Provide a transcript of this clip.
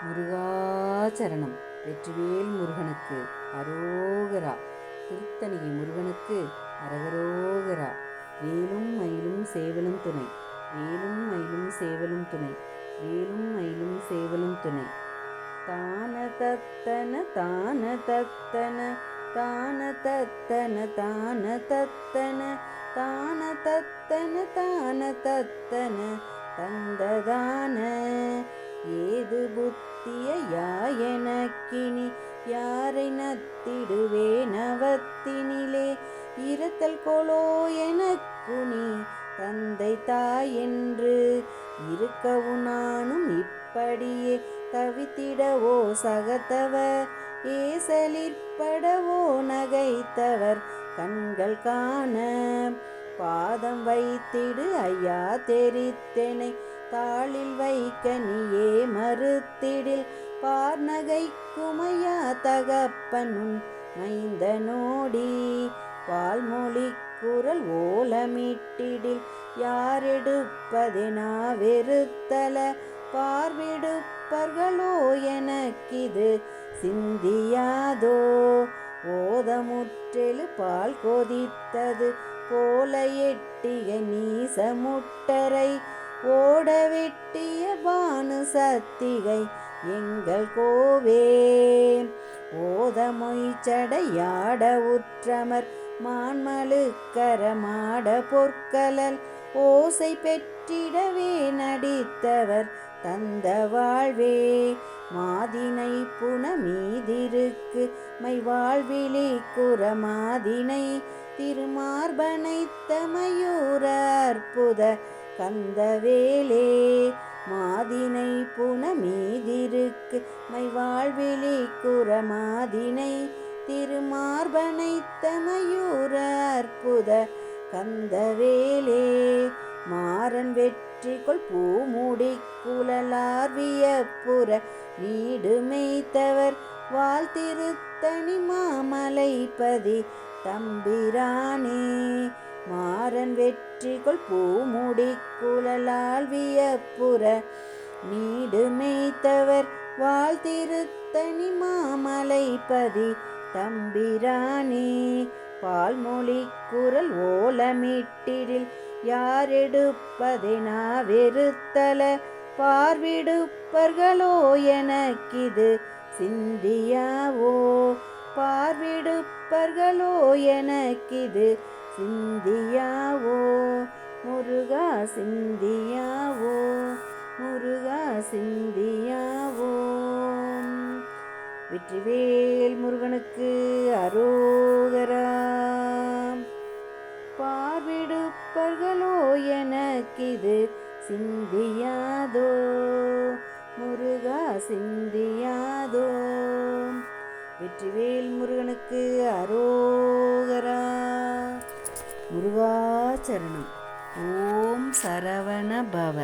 முருகாச்சரணம் வெற்றிவேல் முருகனுக்கு அரோகரா. திருத்தணிகை முருகனுக்கு அரகரோகரா. வேலும் மயிலும் சேவலும் துணை. வேலும் மயிலும் சேவலும் துணை. வேலும் மயிலும் சேவலும் துணை. தான தத்தன தான தத்தன தான தத்தன தான தத்தன தான தத்தன தான தத்தன தந்ததான ஏது புத்திய யாயனக்கினி? யாரை நத்திடுவே நவத்தினிலே இருத்தல் கொலோ எனக்குனி? தந்தை தாய் என்று இருக்கவும் நானும் இப்படியே தவித்திடவோ சகத்தவர்? ஏசலிற்படவோ நகைத்தவர்? கண்கள் காண பாதம் வைத்திடு ஐயா தெரித்தேனை. தாளில் வைக்க நீயே மறுத்திடில். பார்நகை குமையா தகப்பனும் மைந்தனோடி. பால்மொழி குரல் ஓலமிட்டிடில். யாரெடுப்பதெனா வெறுத்தல. பார்விடுப்பர்களோ எனக்கிது சிந்தியாதோ. ஓதமுற்றெழு பால் கொதித்தது. போல எட்டிய நீசமுட்டரை. ஓடவிட்டிய பானு சத்திகை எங்கள் கோவே. ஓதமொய்ச்சடையாட உற்றமர் மான்மழுக்கர மாட பொற்கலல் ஓசை பெற்றிடவே நடித்தவர் தந்த வாழ்வே. மாதினை புனமீதிருக்கு மை வாழ்விலே குற மாதினை திருமார்பனைத்த மயூர அற்புத கந்தவேலே மாதினை புனமீதிருக்கு. மை வாழ்விழி குற மாதினை திருமார்பனைத்த மயூர அற்புத கந்தவேலே மாறன் வெற்றி கொள் பூமுடி குழலார்விய புற நீடுமைத்தவர் வாழ்த்திருத்தனி மாமலைப்பதி தம்பிரானே. வெற்றிகொள் பூமுடி குழலால் வியப்புற நீடு மேய்த்தவர் வாழ்த்திருத்தனி திருத்தணி மாமலைப்பதி தம்பிரானே. பால்மொழி குரல் ஓலமிட்டிடில் யாரெடுப்பதெனா வெறுத்தல? பார்விடுப்பர்களோ எனக்கிது சிந்தியாவோ? பார்விடுப்பர்களோ எனக்கிது சிந்தியாவோ? முருகா சிந்தியாவோ? முருகா சிந்தியாவோ? வெற்றிவேல் முருகனுக்கு அரோகரா. பார்விடுப்பர்களோ எனக்கிது சிந்தியாதோ? முருகா சிந்தியாதோ? வெற்றிவேல் முருகனுக்கு அரோ முருகாச்சரணம் ஓம் சரவண பவ.